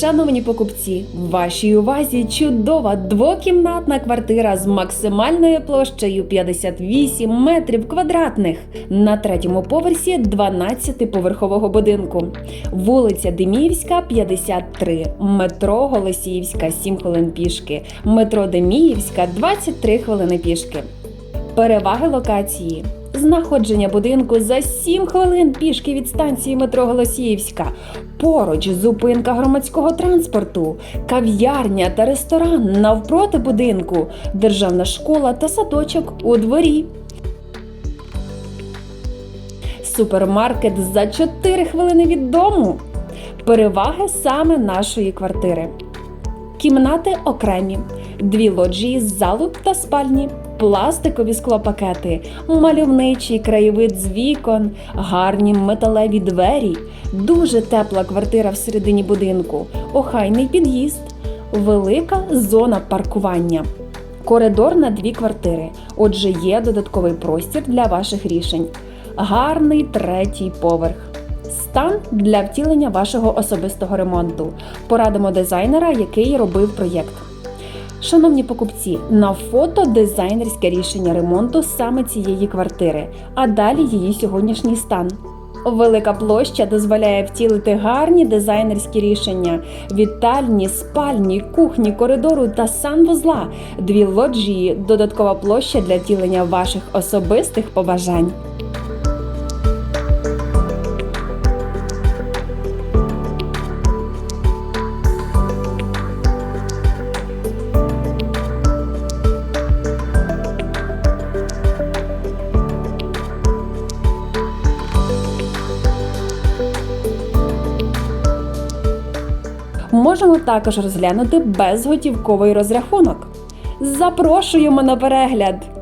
Шановні покупці, в вашій увазі чудова двокімнатна квартира з максимальною площею 58 метрів квадратних на третьому поверсі 12-поверхового будинку. Вулиця Деміївська, 53, метро Голосіївська, 7 хвилин пішки, метро Деміївська, 23 хвилини пішки. Переваги локації. Знаходження будинку за 7 хвилин пішки від станції метро Голосіївська. Поруч зупинка громадського транспорту, кав'ярня та ресторан навпроти будинку, державна школа та садочок у дворі. Супермаркет за 4 хвилини від дому. Переваги саме нашої квартири. Кімнати окремі, дві лоджії з залу та спальні, пластикові склопакети, мальовничий краєвид з вікон, гарні металеві двері, дуже тепла квартира всередині будинку, охайний під'їзд, велика зона паркування. Коридор на дві квартири. Отже, є додатковий простір для ваших рішень. Гарний третій поверх. Стан для втілення вашого особистого ремонту. Порадимо дизайнера, який робив проєкт. Шановні покупці, на фото дизайнерське рішення ремонту саме цієї квартири, а далі її сьогоднішній стан. Велика площа дозволяє втілити гарні дизайнерські рішення: вітальні, спальні, кухні, коридору та санвузла, дві лоджії, додаткова площа для втілення ваших особистих побажань. Можемо також розглянути безготівковий розрахунок. Запрошуємо на перегляд!